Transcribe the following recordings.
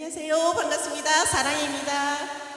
안녕하세요. 반갑습니다. 사랑입니다.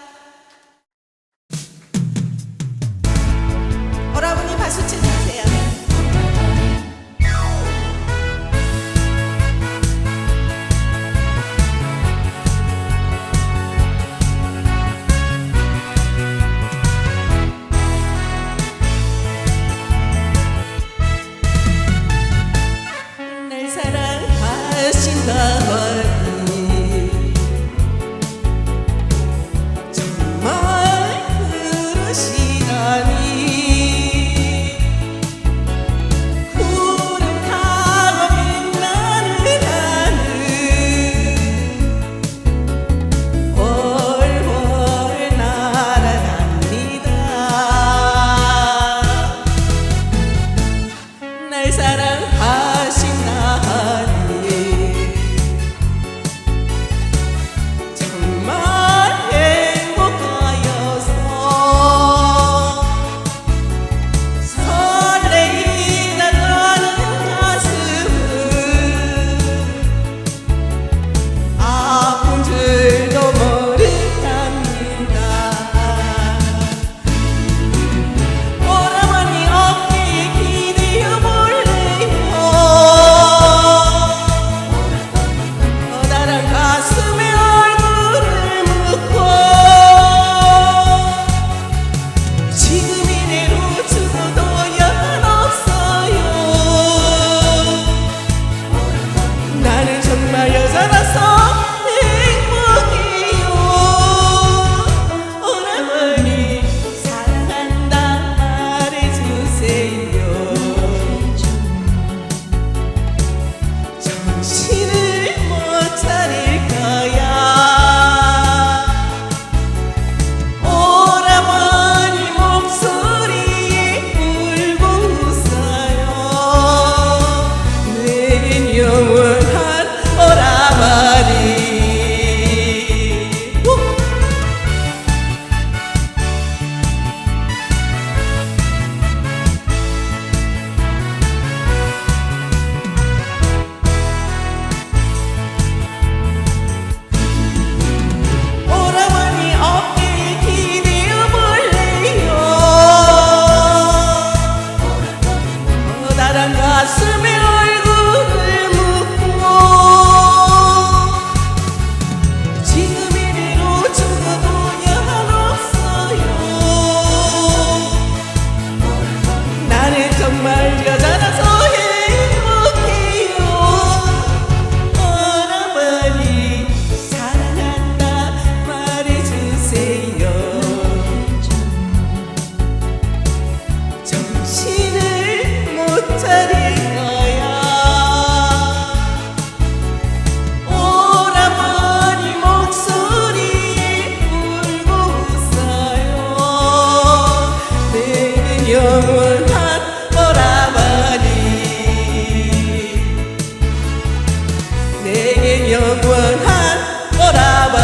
정말 여자라서 행복해요. 어나머니 사랑한다 말해주세요. 정신을 못 차리 in your good hand, whatever